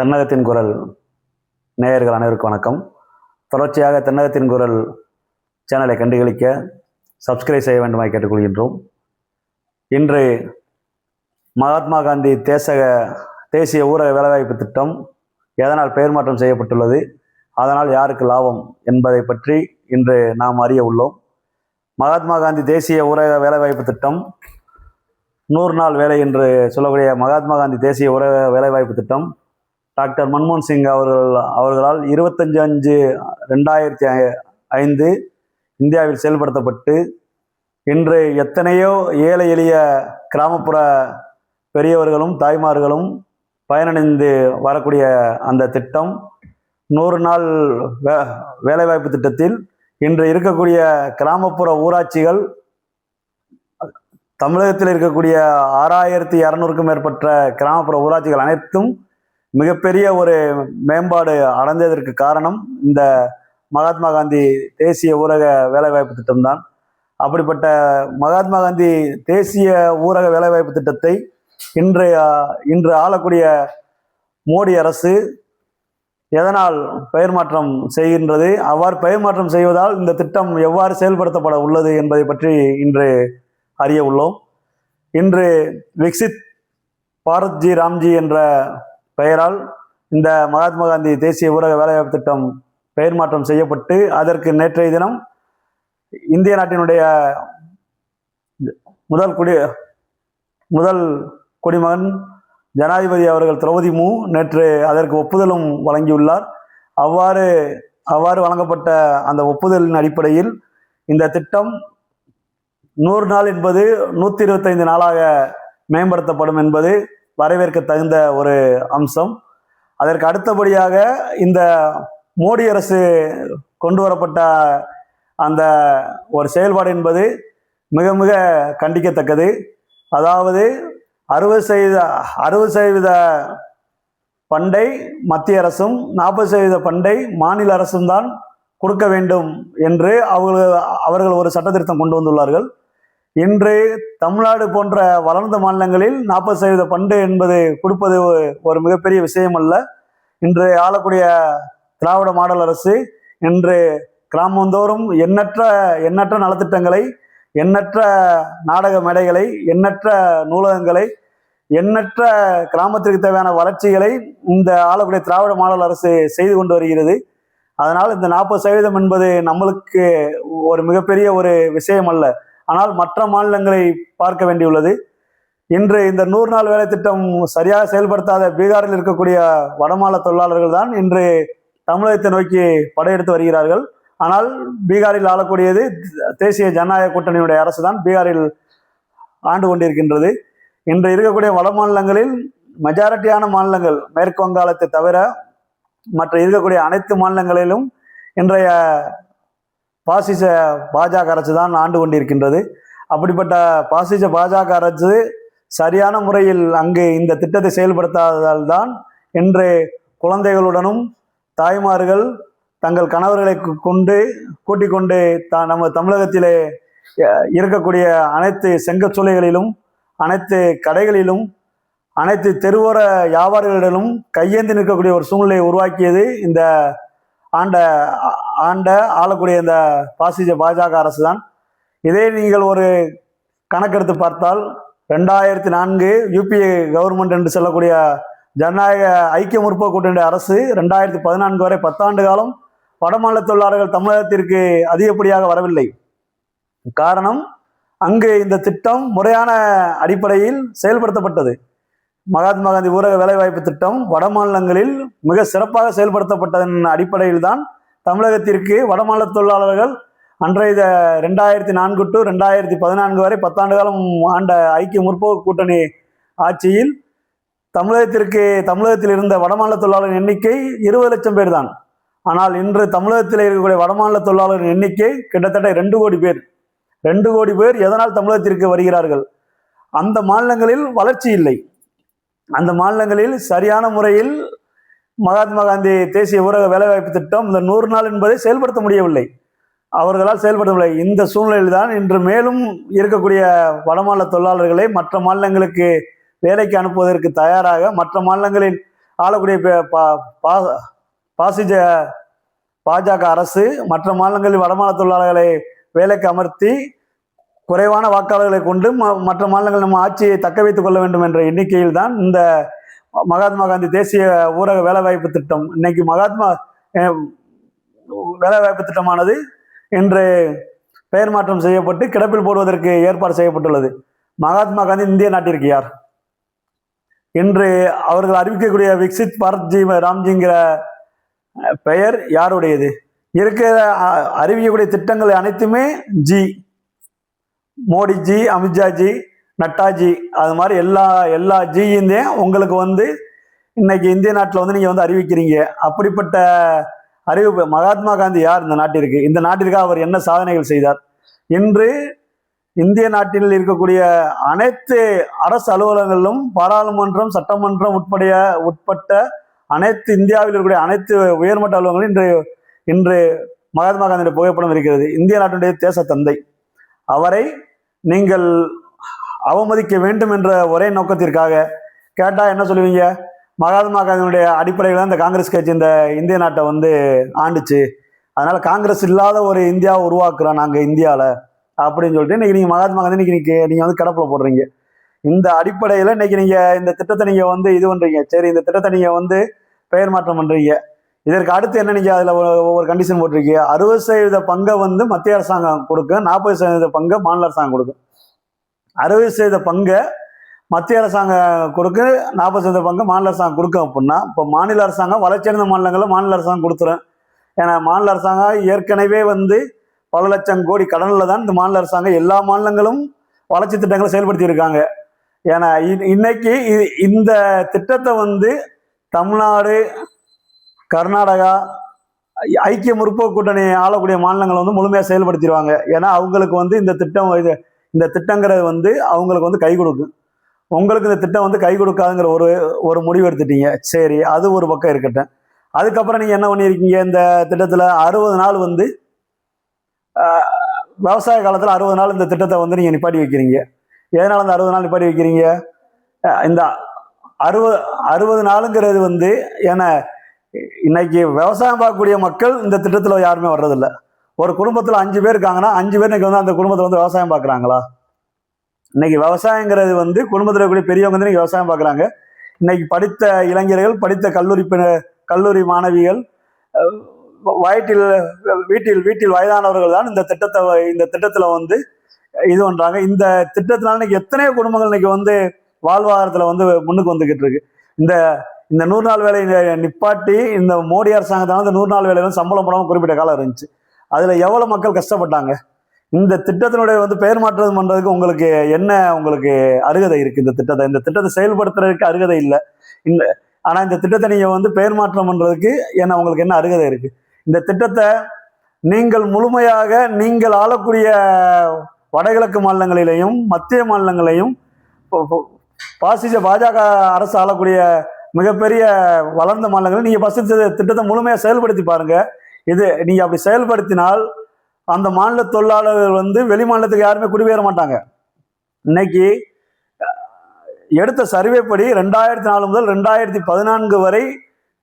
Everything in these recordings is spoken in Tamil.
தென்னகத்தின் குரல். நேயர்கள் அனைவருக்கும் வணக்கம். தொடர்ச்சியாக தென்னகத்தின் குரல் சேனலை கண்டுகளிக்க சப்ஸ்கிரைப் செய்ய வேண்டுமாய் கேட்டுக்கொள்கின்றோம். இன்று மகாத்மா காந்தி தேசக தேசிய ஊரக வேலைவாய்ப்பு திட்டம் எதனால் பெயர் மாற்றம் செய்யப்பட்டுள்ளது அதனால் யாருக்கு லாபம் என்பதை பற்றி இன்று நாம் அறிய உள்ளோம். மகாத்மா காந்தி தேசிய ஊரக வேலைவாய்ப்பு திட்டம் நூறு நாள் வேலை என்று சொல்லக்கூடிய மகாத்மா காந்தி தேசிய ஊரக வேலைவாய்ப்பு திட்டம் டாக்டர் மன்மோகன் சிங் அவர்கள் அவர்களால் இருபத்தஞ்சு அஞ்சு ரெண்டாயிரத்தி ஐ- ஐந்து இந்தியாவில் செயல்படுத்தப்பட்டு இன்று எத்தனையோ ஏழை எளிய கிராமப்புற பெரியவர்களும் தாய்மார்களும் பயனடைந்து வரக்கூடிய அந்த திட்டம் நூறு நாள் வே வேலைவாய்ப்பு திட்டத்தில் இன்று இருக்கக்கூடிய கிராமப்புற ஊராட்சிகள் தமிழகத்தில் இருக்கக்கூடிய ஆறாயிரத்தி இரநூறுக்கும் மேற்பட்ட கிராமப்புற ஊராட்சிகள் அனைத்தும் மிகப்பெரிய ஒரு மேம்பாடு அடைந்ததற்கு காரணம் இந்த மகாத்மா காந்தி தேசிய ஊரக வேலைவாய்ப்பு திட்டம்தான். அப்படிப்பட்ட மகாத்மா காந்தி தேசிய ஊரக வேலைவாய்ப்பு திட்டத்தை இன்று இன்று ஆளக்கூடிய மோடி அரசு எதனால் பெயர் மாற்றம் செய்கின்றது? அவ்வாறு பெயர் மாற்றம் செய்வதால் இந்த திட்டம் எவ்வாறு செயல்படுத்தப்பட உள்ளது என்பதை பற்றி இன்று அறிய உள்ளோம். இன்று விக்சித் பாரத்ஜி ராம்ஜி என்ற பெயரால் இந்த மகாத்மா காந்தி தேசிய ஊரக வேலைவாய்ப்பு திட்டம் பெயர் மாற்றம் செய்யப்பட்டு அதற்கு நேற்றைய தினம் இந்திய நாட்டினுடைய முதல் குடி முதல் குடிமகன் ஜனாதிபதி அவர்கள் திரௌபதி மு நேற்று அதற்கு ஒப்புதலும் வழங்கியுள்ளார். அவ்வாறு அவ்வாறு வழங்கப்பட்ட அந்த ஒப்புதலின் அடிப்படையில் இந்த திட்டம் நூறு நாள் என்பது நூற்றி இருபத்தைந்து நாளாக மேம்படுத்தப்படும் என்பது வரவேற்க தகுந்த ஒரு அம்சம். அதற்கு அடுத்தபடியாக இந்த மோடி அரசு கொண்டு வரப்பட்ட அந்த ஒரு செயல்பாடு என்பது மிக மிக கண்டிக்கத்தக்கது. அதாவது அறுபது சதவீத அறுபது சதவீத பண்டை மத்திய அரசும் நாற்பது சதவீத பண்டை மாநில அரசும் தான் கொடுக்க வேண்டும் என்று அவர்கள் அவர்கள் ஒரு சட்டத்திருத்தம் கொண்டு வந்துள்ளார்கள். இன்று தமிழ்நாடு போன்ற வளர்ந்த மாநிலங்களில் நாற்பது சதவீத பண்டு என்பது கொடுப்பது ஒரு- ஒரு மிகப்பெரிய விஷயம் அல்ல இன்று ஆளக்கூடிய திராவிட மாடல் அரசு இன்று கிராமந்தோறும் எண்ணற்ற எண்ணற்ற நலத்திட்டங்களை எண்ணற்ற நாடக மேடைகளை எண்ணற்ற நூலகங்களை எண்ணற்ற கிராமத்திற்கு தேவையான வளர்ச்சிகளை இந்த ஆளக்கூடிய திராவிட மாடல் அரசு செய்து கொண்டு வருகிறது. அதனால் இந்த நாற்பது சதவீதம் என்பது நம்மளுக்கு ஒரு மிகப்பெரிய ஒரு விஷயம் அல்ல ஆனால் மற்ற மாநிலங்களை பார்க்க வேண்டியுள்ளது. இன்று இந்த நூறு நாள் வேலை திட்டம் சரியாக செயல்படுத்தாத பீகாரில் இருக்கக்கூடிய வடமாநில தொழிலாளர்கள் தான் இன்று தமிழகத்தை நோக்கி படையெடுத்து வருகிறார்கள். ஆனால் பீகாரில் ஆளக்கூடியது தேசிய ஜனநாயக கூட்டணியுடைய அரசு தான் பீகாரில் ஆண்டு கொண்டிருக்கின்றது. இன்று இருக்கக்கூடிய வட மாநிலங்களில் மெஜாரிட்டியான மாநிலங்கள் மேற்கு வங்காளத்தை தவிர மற்ற இருக்கக்கூடிய அனைத்து மாநிலங்களிலும் இன்றைய பாசிச பாஜக அரசு தான் ஆண்டு கொண்டிருக்கின்றது. அப்படிப்பட்ட பாசிச பாஜக அரசு சரியான முறையில் அங்கு இந்த திட்டத்தை செயல்படுத்தாததால் தான் இன்று குழந்தைகளுடனும் தாய்மார்கள் தங்கள் கணவர்களை கொண்டு கூட்டிக் கொண்டு த நம்ம தமிழகத்திலே இருக்கக்கூடிய அனைத்து செங்கச்சூளைகளிலும் அனைத்து கடைகளிலும் அனைத்து தெருவோர வியாபாரிகளிடமும் கையேந்தி நிற்கக்கூடிய ஒரு சூழ்நிலையை உருவாக்கியது இந்த ஆண்ட ஆண்ட ஆளக்கூடிய இந்த பாசிஜ பாஜக அரசு தான் இதே நீங்கள் ஒரு கணக்கெடுத்து பார்த்தால் ரெண்டாயிரத்தி நான்கு யூபிஏ கவர்மெண்ட் என்று சொல்லக்கூடிய ஜனநாயக ஐக்கிய முற்போக்கு கூட்டணி அரசு ரெண்டாயிரத்தி பதினான்கு வரை பத்தாண்டு காலம் வடமாநில தொழிலாளர்கள் தமிழகத்திற்கு அதிகப்படியாக வரவில்லை. காரணம் அங்கு இந்த திட்டம் முறையான அடிப்படையில் செயல்படுத்தப்பட்டது. மகாத்மா காந்தி ஊரக வேலைவாய்ப்பு திட்டம் வட மாநிலங்களில் மிக சிறப்பாக செயல்படுத்தப்பட்டதன் அடிப்படையில் தான் தமிழகத்திற்கு வடமாநில தொழிலாளர்கள் அன்றைய ரெண்டாயிரத்தி நான்கு டு ரெண்டாயிரத்தி பதினான்கு வரை பத்தாண்டு காலம் ஆண்ட ஐக்கிய முற்போக்கு கூட்டணி ஆட்சியில் தமிழகத்திற்கு தமிழகத்தில் இருந்த வடமாநில தொழிலாளர் எண்ணிக்கை இருபது லட்சம் பேர் தான். ஆனால் இன்று தமிழகத்தில் இருக்கக்கூடிய வடமாநில தொழிலாளர் எண்ணிக்கை கிட்டத்தட்ட ரெண்டு கோடி பேர். ரெண்டு கோடி பேர் எதனால் தமிழகத்திற்கு வருகிறார்கள்? அந்த மாநிலங்களில் வளர்ச்சி இல்லை. அந்த மாநிலங்களில் சரியான முறையில் மகாத்மா காந்தி தேசிய ஊரக வேலைவாய்ப்பு திட்டம் இந்த நூறு நாள் என்பதை செயல்படுத்த முடியவில்லை. அவர்களால் செயல்படுத்த முடியவில்லை இந்த சூழ்நிலையில் தான் இன்று மேலும் இருக்கக்கூடிய வடமாநில தொழிலாளர்களை மற்ற மாநிலங்களுக்கு வேலைக்கு அனுப்புவதற்கு தயாராக மற்ற மாநிலங்களில் ஆளக்கூடிய பே- பா- பா- பாசிஜ பாஜக அரசு மற்ற மாநிலங்களில் வடமாநில தொழிலாளர்களை வேலைக்கு அமர்த்தி குறைவான வாக்காளர்களை கொண்டு ம- மற்ற மாநிலங்கள் நம்ம ஆட்சியை தக்க வைத்துக் கொள்ள வேண்டும் என்ற எண்ணிக்கையில் தான் இந்த மகாத்மா காந்தி தேசிய ஊரக வேலைவாய்ப்பு திட்டம். இன்னைக்கு மகாத்மா வேலைவாய்ப்பு திட்டமானது இன்று பெயர் மாற்றம் செய்யப்பட்டு கிடப்பில் போடுவதற்கு ஏற்பாடு செய்யப்பட்டுள்ளது. மகாத்மா காந்தி இந்திய நாட்டிற்கு யார்? இன்று அவர்கள் அறிவிக்கக்கூடிய விக்சித் பாரத்ஜி ராம்ஜிங்கிற பெயர் யாருடையது? இருக்கிற அறிவிக்கக்கூடிய திட்டங்கள் அனைத்துமே ஜி மோடிஜி அமித்ஷாஜி நட்டாஜி அது மாதிரி எல்லா எல்லா ஜியிந்தையும் உங்களுக்கு வந்து இன்னைக்கு இந்திய நாட்டில் வந்து நீங்கள் வந்து அறிவிக்கிறீங்க. அப்படிப்பட்ட அறிவிப்பு மகாத்மா காந்தி யார் இந்த நாட்டிற்கு? இந்த நாட்டிற்கு அவர் என்ன சாதனைகள் செய்தார்? இன்று இந்திய நாட்டில் இருக்கக்கூடிய அனைத்து அரசு அலுவலகங்களிலும் பாராளுமன்றம் சட்டமன்றம் உட்படைய உட்பட்ட அனைத்து இந்தியாவில் இருக்கக்கூடிய அனைத்து உயர்மட்ட அலுவலகங்களும் இன்று இன்று மகாத்மா காந்தியுடைய புகைப்படம் இருக்கிறது. இந்திய நாட்டினுடைய தேச தந்தை அவரை நீங்கள் அவமதிக்க வேண்டும் என்ற ஒரே நோக்கத்திற்காக கேட்டால் என்ன சொல்லுவீங்க? மகாத்மா காந்தியினுடைய அடிப்படையில் இந்த காங்கிரஸ் கட்சி இந்த இந்திய நாட்டை வந்து ஆண்டுச்சு. அதனால் காங்கிரஸ் இல்லாத ஒரு இந்தியாவை உருவாக்குறோம் நாங்கள் இந்தியாவில் அப்படின்னு சொல்லிட்டு இன்றைக்கி நீங்கள் மகாத்மா காந்தி இன்னைக்கு நீங்கள் நீங்கள் வந்து கடப்பில் போடுறீங்க. இந்த அடிப்படையில் இன்னைக்கு நீங்கள் இந்த திட்டத்தை நீங்கள் வந்து இது பண்ணுறீங்க சரி இந்த திட்டத்தை நீங்கள் வந்து பெயர் மாற்றம் பண்ணுறீங்க இதற்கு அடுத்து என்ன நீங்கள் அதில் ஒவ்வொரு கண்டிஷன் போட்டிருக்கீங்க? அறுபது சதவீத பங்கை வந்து மத்திய அரசாங்கம் கொடுக்கும் நாற்பது சதவீத பங்கை மாநில அரசாங்கம் கொடுக்கும். அறுபது சதவீத பங்கை மத்திய அரசாங்கம் கொடுக்க நாற்பது சதவீத பங்கு மாநில அரசாங்கம் கொடுக்கும் அப்படின்னா இப்போ மாநில அரசாங்கம் வளர்ச்சியடைந்த மாநிலங்களில் மாநில அரசாங்கம் கொடுத்துரும். ஏன்னா மாநில அரசாங்கம் ஏற்கனவே வந்து பல லட்சம் கோடி கடனில் தான் இந்த மாநில அரசாங்கம் எல்லா மாநிலங்களும் வளர்ச்சி திட்டங்களை செயல்படுத்தி இருக்காங்க. ஏன்னா இன்னைக்கு இ- இந்த திட்டத்தை வந்து தமிழ்நாடு கர்நாடகா ஐக்கிய முற்போக்கு கூட்டணி ஆளக்கூடிய மாநிலங்கள் வந்து முழுமையாக செயல்படுத்திடுவாங்க. ஏன்னா அவங்களுக்கு வந்து இந்த திட்டம் இது இந்த திட்டங்கிறது வந்து அவங்களுக்கு வந்து கை கொடுக்கும் உங்களுக்கு இந்த திட்டம் வந்து கை கொடுக்காதுங்கிற ஒரு ஒரு முடிவு எடுத்துட்டீங்க. சரி அது ஒரு பக்கம் இருக்கட்டும். அதுக்கப்புறம் நீங்கள் என்ன பண்ணியிருக்கீங்க இந்த திட்டத்தில் அறுபது நாள் வந்து விவசாய காலத்தில் அறுபது நாள் இந்த திட்டத்தை வந்து நீங்கள் நிப்பாட்டி வைக்கிறீங்க. எதனால் அந்த அறுபது நாள் நிப்பாட்டி வைக்கிறீங்க? இந்த அறுபது அறுபது நாளுங்கிறது வந்து ஏன்னா இன்னைக்கு விவசாயம் பார்க்கக்கூடிய மக்கள் இந்த திட்டத்தில் யாருமே வர்றதில்ல. ஒரு குடும்பத்தில் அஞ்சு பேர் இருக்காங்கன்னா அஞ்சு பேர் இன்னைக்கு வந்து அந்த குடும்பத்தில் வந்து விவசாயம் பார்க்குறாங்களா இன்னைக்கு விவசாயங்கிறது வந்து குடும்பத்தில் இருக்கக்கூடிய பெரியவங்க வந்து இன்னைக்கு விவசாயம் பார்க்குறாங்க இன்னைக்கு படித்த இளைஞர்கள் படித்த கல்லூரி பெ- கல்லூரி மாணவிகள் வயிற்றில் வீட்டில் வீட்டில் வயதானவர்கள் தான் இந்த திட்டத்தை வ- இந்த திட்டத்தில் வந்து இது பண்ணுறாங்க இந்த திட்டத்தினால இன்னைக்கு எத்தனையோ குடும்பங்கள் இன்னைக்கு வந்து வாழ்வாதாரத்தில் வந்து முன்னுக்கு வந்துக்கிட்டு இருக்கு. இந்த இந்த நூறு நாள் வேலை நிப்பாட்டி இந்த மோடி அரசாங்கத்தால இந்த நூறு நாள் வேலையில சம்பளம் போடாமல் குறிப்பிட்ட காலம் இருந்துச்சு. அதில் எவ்வளோ மக்கள் கஷ்டப்பட்டாங்க? இந்த திட்டத்தினுடைய வந்து பெயர் மாற்றம் பண்ணுறதுக்கு உங்களுக்கு என்ன உங்களுக்கு அருகதை இருக்குது இந்த திட்டத்தை? இந்த திட்டத்தை செயல்படுத்துறதுக்கு அருகதை இல்லை. இந்த ஆனால் இந்த திட்டத்தை நீங்கள் வந்து பெயர் மாற்றம் பண்ணுறதுக்கு என்ன உங்களுக்கு என்ன அருகதை இருக்குது இந்த திட்டத்தை நீங்கள் முழுமையாக நீங்கள் ஆளக்கூடிய வடகிழக்கு மாநிலங்களிலேயும் மத்திய மாநிலங்களையும் பாசிச பாஜக அரசு ஆளக்கூடிய மிகப்பெரிய வளர்ந்த மாநிலங்களில் நீங்கள் ஃபஸ்ட்டு திட்டத்தை முழுமையாக செயல்படுத்தி பாருங்கள் இது நீங்கள் அப்படி செயல்படுத்தினால் அந்த மாநில தொழிலாளர்கள் வந்து வெளி மாநிலத்துக்கு யாருமே குடிபெயர மாட்டாங்க. இன்னைக்கு எடுத்த சர்வே படி ரெண்டாயிரத்தி நாலு முதல் ரெண்டாயிரத்தி பதினான்கு வரை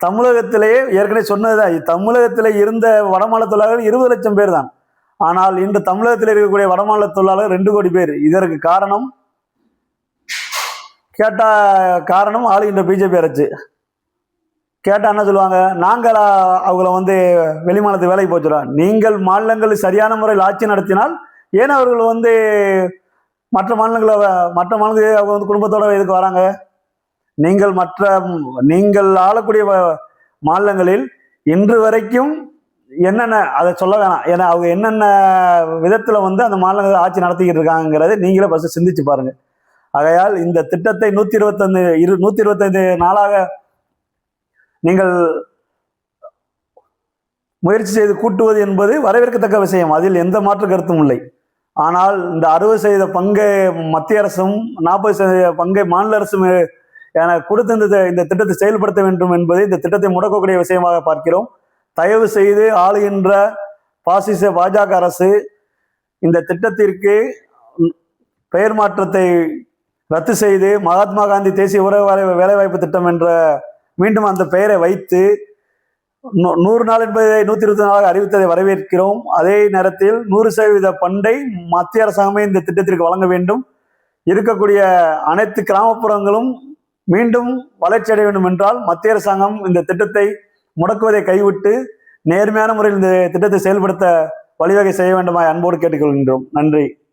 தமிழகத்திலேயே ஏற்கனவே சொன்னதுதான் தமிழகத்தில் இருந்த வடமாநில தொழிலாளர்கள் இருபது லட்சம் பேர் தான் ஆனால் இன்று தமிழகத்தில் இருக்கக்கூடிய வடமாநில தொழிலாளர்கள் ரெண்டு கோடி பேர். இதற்கு காரணம் கேட்ட காரணம் ஆளுகின்ற பிஜேபி அரசு. கேட்டால் என்ன சொல்லுவாங்க? நாங்கள் அவங்கள வந்து வெளிமாநிலத்துக்கு வேலைக்கு போச்சுறோம் நீங்கள் மாநிலங்கள் சரியான முறையில் ஆட்சி நடத்தினால் ஏன் அவர்கள் வந்து மற்ற மாநிலங்களை மற்ற மாநிலங்களுக்கு அவங்க வந்து குடும்பத்தோட இதுக்கு வராங்க? நீங்கள் மற்ற நீங்கள் ஆளக்கூடிய மாநிலங்களில் இன்று வரைக்கும் என்னென்ன அதை சொல்ல வேணாம். ஏன்னா அவங்க என்னென்ன விதத்தில் வந்து அந்த மாநிலங்கள் ஆட்சி நடத்திக்கிட்டு இருக்காங்கிறதை நீங்களே ஃபஸ்ட்டு சிந்திச்சு பாருங்கள் ஆகையால் இந்த திட்டத்தை நூற்றி இருபத்தஞ்சு இரு நூற்றி இருபத்தஞ்சு நாளாக நீங்கள் முயற்சி செய்து கூட்டுவது என்பது வரவேற்கத்தக்க விஷயம். அதில் எந்த மாற்று கருத்தும் இல்லை. ஆனால் இந்த அறுபது சதவீத பங்கை மத்திய அரசும் நாற்பது சதவீத பங்கை மாநில அரசும் என கொடுத்து இந்த இந்த திட்டத்தை செயல்படுத்த வேண்டும் என்பது இந்த திட்டத்தை முடக்கக்கூடிய விஷயமாக பார்க்கிறோம். தயவு செய்து ஆளுகின்ற பாசிச பாஜக அரசு இந்த திட்டத்திற்கு பெயர் மாற்றத்தை ரத்து செய்து மகாத்மா காந்தி தேசிய உறவு வேலைவாய்ப்பு திட்டம் என்ற மீண்டும் அந்த பெயரை வைத்து நூ- நூறு நாள் என்பதை நூற்றி இருபத்தி நாளாக அறிவித்ததை வரவேற்கிறோம். அதே நேரத்தில் நூறு சதவீத பண்டை மத்திய அரசாங்கமே இந்த திட்டத்திற்கு வழங்க வேண்டும். இருக்கக்கூடிய அனைத்து கிராமப்புறங்களும் மீண்டும் வளர்ச்சி அடைய வேண்டும் என்றால் மத்திய அரசாங்கம் இந்த திட்டத்தை முடக்குவதை கைவிட்டு நேர்மையான முறையில் இந்த திட்டத்தை செயல்படுத்த வழிவகை செய்ய வேண்டுமா அன்போடு கேட்டுக்கொள்கின்றோம். நன்றி.